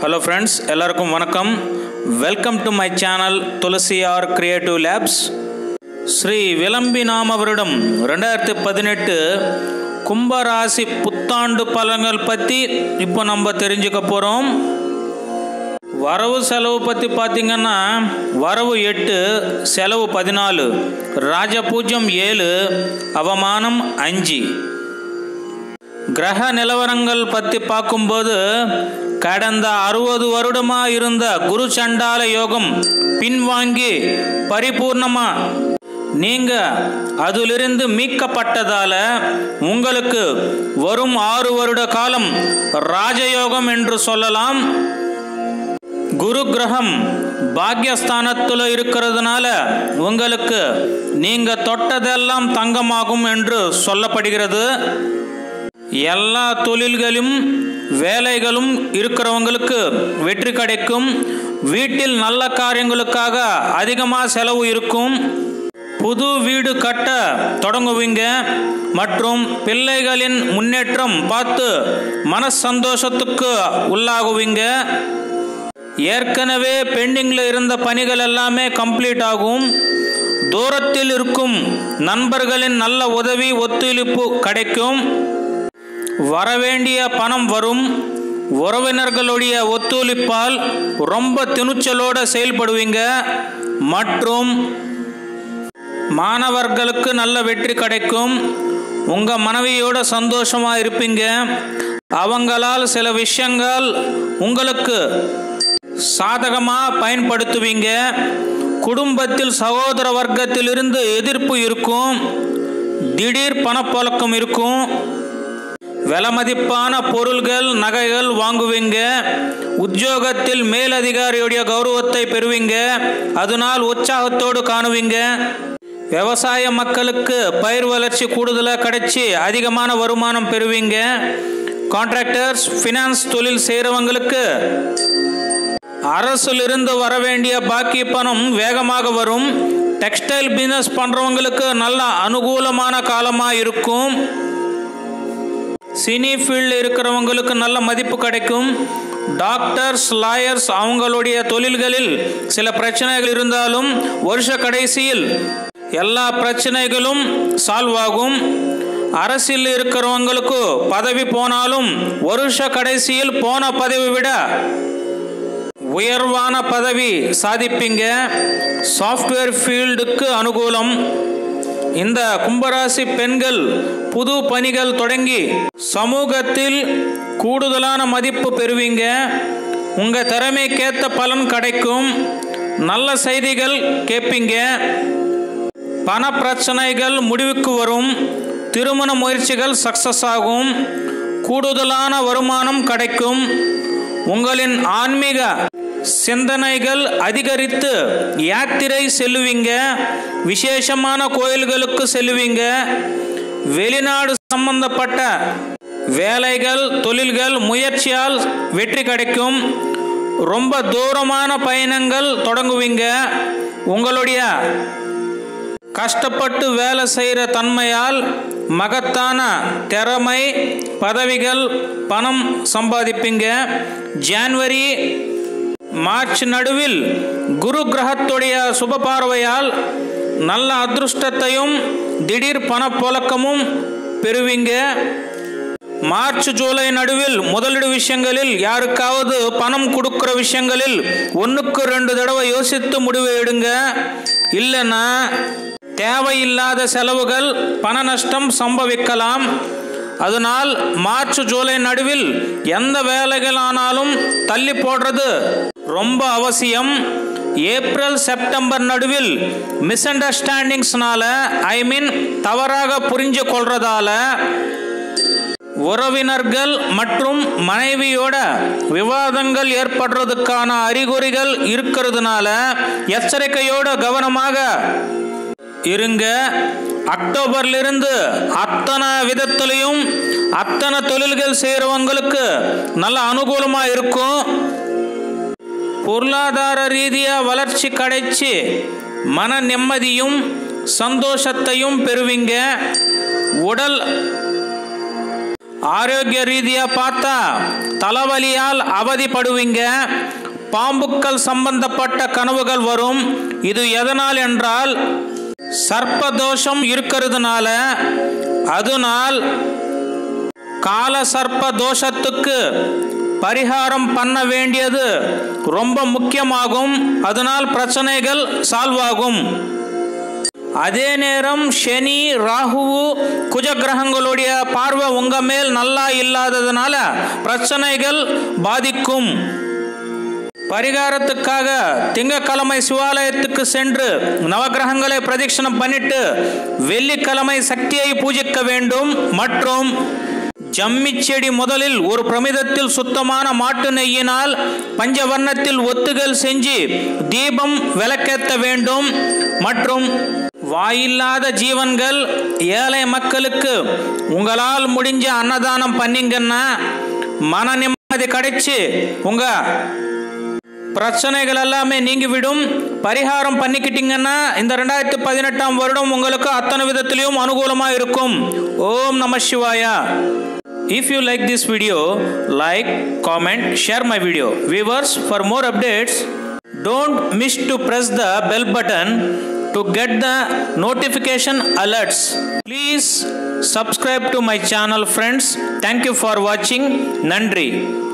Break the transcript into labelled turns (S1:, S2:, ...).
S1: Hello friends எல்லாருக்கும் வணக்கம். Welcome to my channel Thulasi R creative labs Sri விளம்பினாம வருடம் ரெண்டாயிரத்தி பதினெட்டு கும்பராசி புத்தாண்டு பலன்கள் பற்றி இப்போ நம்ம தெரிஞ்சுக்க போகிறோம் வரவு செலவு பற்றி பார்த்திங்கன்னா வரவு எட்டு செலவு பதினாலு ராஜபூஜ்யம் ஏழு அவமானம் அஞ்சு. கிரக நிலவரங்கள் பற்றி பார்க்கும்போது கடந்த அறுபது வருடமா இருந்த குரு சண்டால யோகம் பின்வாங்கி பரிபூர்ணமா? நீங்க அதிலிருந்து மீட்கப்பட்டதால உங்களுக்கு வரும் ஆறு வருட காலம் ராஜயோகம் என்று சொல்லலாம். குரு கிரகம் பாக்யஸ்தானத்தில் இருக்கிறதுனால உங்களுக்கு நீங்க தொட்டதெல்லாம் தங்கமாகும் என்று சொல்லப்படுகிறது. எல்லா தொழில்களும் வேலைகளும் இருக்கிறவங்களுக்கு வெற்றி கிடைக்கும். வீட்டில் நல்ல காரியங்களுக்காக அதிகமாக செலவு இருக்கும். புது வீடு கட்ட தொடங்குவீங்க. மற்றும் பிள்ளைகளின் முன்னேற்றம் பார்த்து மன சந்தோஷத்துக்கு உள்ளாகுவீங்க. ஏற்கனவே பெண்டிங்கில் இருந்த பணிகள் எல்லாமே கம்ப்ளீட் ஆகும். தூரத்தில் இருக்கும் நண்பர்களின் நல்ல உதவி ஒத்துழைப்பு கிடைக்கும். வரவேண்டிய பணம் வரும். உறவினர்களுடைய ஒத்துழைப்பால் ரொம்ப துணிச்சலோடு செயல்படுவீங்க. மற்றும் மாணவர்களுக்கு நல்ல வெற்றி கிடைக்கும். உங்கள் மனைவியோட சந்தோஷமாக இருப்பீங்க. அவங்களால் சில விஷயங்கள் உங்களுக்கு சாதகமாக பயன்படுத்துவீங்க. குடும்பத்தில் சகோதர வர்க்கத்திலிருந்து எதிர்ப்பு இருக்கும். திடீர் பணப்பழக்கம் இருக்கும். விலமதிப்பான பொருள்கள் நகைகள் வாங்குவீங்க. உத்தியோகத்தில் மேலதிகாரியுடைய கௌரவத்தை பெறுவீங்க. அதனால் உற்சாகத்தோடு காணுவீங்க. விவசாய மக்களுக்கு பயிர் வளர்ச்சி கூடுதலாக கிடைச்சி அதிகமான வருமானம் பெறுவீங்க. கான்ட்ராக்டர்ஸ் ஃபினான்ஸ் தொழில் செய்கிறவங்களுக்கு அரசிலிருந்து வர வேண்டிய பாக்கி பணம் வேகமாக வரும். டெக்ஸ்டைல் பிஸ்னஸ் பண்ணுறவங்களுக்கு நல்ல அனுகூலமான காலமாக இருக்கும். சினி ஃபீல்டில் இருக்கிறவங்களுக்கு நல்ல மதிப்பு கிடைக்கும். டாக்டர்ஸ் லாயர்ஸ் அவங்களுடைய தொழில்களில் சில பிரச்சனைகள் இருந்தாலும் வருஷ கடைசியில் எல்லா பிரச்சனைகளும் சால்வ் ஆகும். அரசில் இருக்கிறவங்களுக்கு பதவி போனாலும் வருஷ கடைசியில் போன பதவி விட உயர்வான பதவி சாதிப்பீங்க. சாஃப்ட்வேர் ஃபீல்டுக்கு அனுகூலம். இந்த கும்பராசி பெண்கள் புது பணிகள் தொடங்கி சமூகத்தில் கூடுதலான மதிப்பு பெறுவீங்க. உங்கள் திறமைக்கேற்ற பலன் கிடைக்கும். நல்ல செய்திகள் கேட்பீங்க. பண பிரச்சனைகள் முடிவுக்கு வரும். திருமண முயற்சிகள் சக்சஸ் ஆகும். கூடுதலான வருமானம் கிடைக்கும். உங்களின் ஆன்மீக சிந்தனைகள் அதிகரித்து யாத்திரை செல்லுவீங்க விசேஷமான கோயில்களுக்கு செல்லுவீங்க வெளிநாடு சம்பந்தப்பட்ட வேலைகள் தொழில்கள் முயற்சியால் வெற்றி கிடைக்கும். ரொம்ப தூரமான பயணங்கள் தொடங்குவீங்க. உங்களுடைய கஷ்டப்பட்டு வேலை செய்கிற தன்மையால் மகத்தான திறமை பதவிகள் பணம் சம்பாதிப்பீங்க. ஜான்வரி மார்ச் நடுவில் குரு கிரகத்துடைய சுப பார்வையால் நல்ல அதிருஷ்டத்தையும் திடீர் பணப்புழக்கமும் பெறுவீங்க. மார்ச் ஜூலை நடுவில் முதலீடு விஷயங்களில் யாருக்காவது பணம் கொடுக்குற விஷயங்களில் ஒன்றுக்கு ரெண்டு தடவை யோசித்து முடிவு எடுங்க. இல்லைன்னா தேவையில்லாத செலவுகள் பண நஷ்டம் சம்பவிக்கலாம். அதனால் மார்ச் ஜூலை நடுவில் எந்த வேலைகள் ஆனாலும் தள்ளி போடுறது ரொம்ப அவசியம் ஏப்ரல் செப்டம்பர் நடுவில் மிஸ் அண்டர்ஸ்டாண்டிங்ஸ்னால ஐ மீன் தவறாக புரிஞ்சு கொள்றதால உறவினர்கள் மற்றும் மனைவியோட விவாதங்கள் ஏற்படுறதுக்கான அறிகுறிகள் இருக்கிறதுனால எச்சரிக்கையோட கவனமாக இருங்க. அக்டோபர்லிருந்து அத்தனை விதத்திலையும் அத்தனை தொழில்கள் செய்கிறவங்களுக்கு நல்ல அனுகூலமாக இருக்கும். பொருளாதார ரீதியாக வளர்ச்சி கிடைச்சி மன நிம்மதியும் சந்தோஷத்தையும் பெறுவீங்க. உடல் ஆரோக்கிய ரீதியாக பார்த்தா தலைவலியால் அவதிப்படுவீங்க. பாம்புக்கள் சம்பந்தப்பட்ட கனவுகள் வரும். இது எதனால் என்றால் சர்ப்பதோஷம் இருக்கிறதுனால. அதனால் கால சர்ப்ப தோஷத்துக்கு பரிகாரம் பண்ண வேண்டியது ரொம்ப முக்கியமாகும். அதனால் பிரச்சனைகள் சால்வ் ஆகும் அதே நேரம் சனி ராகுவு குஜ கிரகங்களுடைய பார்வை உங்க மேல் நல்லா இல்லாததுனால பிரச்சனைகள் பாதிக்கும். பரிகாரத்துக்காக திங்கக்கிழமை சிவாலயத்துக்கு சென்று நவகிரகங்களை பிரதட்சணம் பண்ணிட்டு வெள்ளிக்கிழமை சக்தியை பூஜிக்க வேண்டும். மற்றும் ஜம்மி செடி முதலில் ஒரு பிரமிதத்தில் சுத்தமான மாட்டு நெய்யினால் பஞ்சவர்ணத்தில் ஒத்துகள் செஞ்சு தீபம் விளக்கேற்ற வேண்டும். மற்றும் வாயில்லாத ஜீவன்கள் ஏழை மக்களுக்கு உங்களால் முடிஞ்ச அன்னதானம் பண்ணீங்கன்னா மன நிம்மதி கிடைச்சு உங்க பிரச்சனைகள் எல்லாமே நீங்கிவிடும். பரிகாரம் பண்ணிக்கிட்டீங்கன்னா இந்த ரெண்டாயிரத்தி பதினெட்டாம் வருடம் உங்களுக்கு அத்தனை விதத்திலையும் அனுகூலமாக இருக்கும். ஓம் நம சிவாயா. If you like this video, like, comment, share my video. Viewers, for more updates, don't miss to press the bell button to get the notification alerts. Please subscribe to my channel friends. Thank you for watching. Nandri.